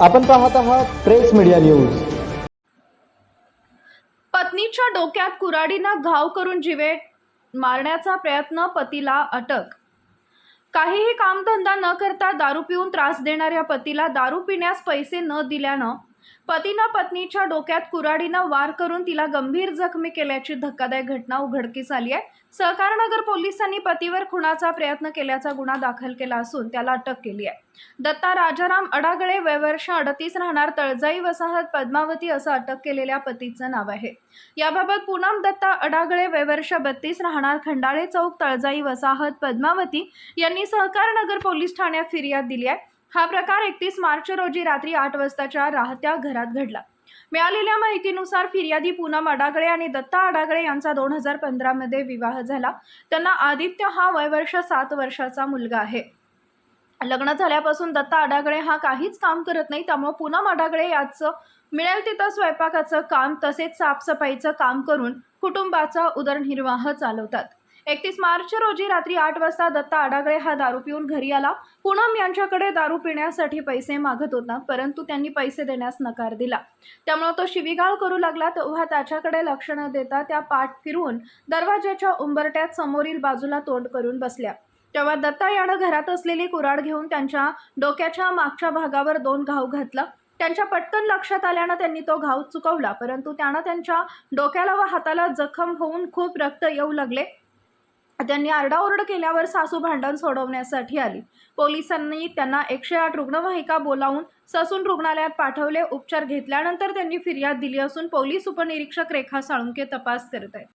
आपण पाहत आहात प्रेस मीडिया न्यूज. पत्नीच्या डोक्यात कुराडीनं घाव करून जिवे मारण्याचा प्रयत्न पतीला अटक. काहीही कामधंदा न करता दारू पिऊन त्रास देणाऱ्या पतीला दारू पिण्यास पैसे न दिल्यानं पतीनं पत्नीच्या डोक्यात कुराडीनं वार करून तिला गंभीर जखमी केल्याची धक्कादायक घटना उघडकीस आली आहे. सहकारनगर पोलिसांनी पतीवर खुनाचा प्रयत्न केल्याचा गुन्हा दाखल केला असून त्याला अटक केली आहे. दत्ता राजाराम अडागळे वयवर्ष अडतीस राहणार तळजाई वसाहत पद्मावती असं अटक केलेल्या पतीचं नाव आहे. याबाबत पूनम दत्ता अडागळे वयवर्ष बत्तीस राहणार खंडाळे चौक तळजाई वसाहत पद्मावती यांनी सहकारनगर पोलीस ठाण्यात फिर्याद दिली आहे. हा प्रकार एकतीस मार्च रोजी रात्री आठ वाजताच्या राहत्या घरात घडला. मिळालेल्या माहितीनुसार फिर्यादी पूनम अडागळे आणि दत्ता अडागळे यांचा दोन हजार पंधरामध्ये विवाह झाला. त्यांना आदित्य हा वयवर्ष सात वर्षाचा मुलगा आहे. लग्न झाल्यापासून दत्ता अडागळे हा काहीच काम करत नाही. त्यामुळे पूनम अडागळे याचं मिळेल तिथं स्वयंपाकाचं काम तसेच साफसफाईचं काम करून कुटुंबाचा उदरनिर्वाह चालवतात. एकतीस मार्च रोजी रात्री आठ वाजता दत्ता आडागळे हा दारू पिऊन घरी आला. पूनम यांच्याकडे दारू पिण्यासाठी पैसे मागत होता परंतु त्यांनी पैसे देण्यास नकार दिला. त्यामुळे तो शिवीगाळ करू लागला. तेव्हा त्याच्याकडे लक्ष न देता त्या पाठ फिरवून दरवाजाच्या उंबरट्यात समोरील बाजूला तोंड करून बसल्या. तेव्हा दत्ता यानं घरात असलेली कुऱ्हाड घेऊन त्यांच्या डोक्याच्या मागच्या भागावर दोन घाव घातला. त्यांच्या पटकन लक्षात आल्यानं त्यांनी तो घाव चुकवला परंतु त्यानं त्यांच्या डोक्याला व हाताला जखम होऊन खूप रक्त येऊ लागले. त्यांनी आरडाओरड केल्यावर सासू भांडण सोडवण्यासाठी आली. पोलिसांनी त्यांना एकशे आठ रुग्णवाहिका बोलावून ससून रुग्णालयात पाठवले उपचार घेतल्यानंतर त्यांनी फिर्याद दिली असून पोलीस उपनिरीक्षक रेखा साळुंके तपास करत आहेत.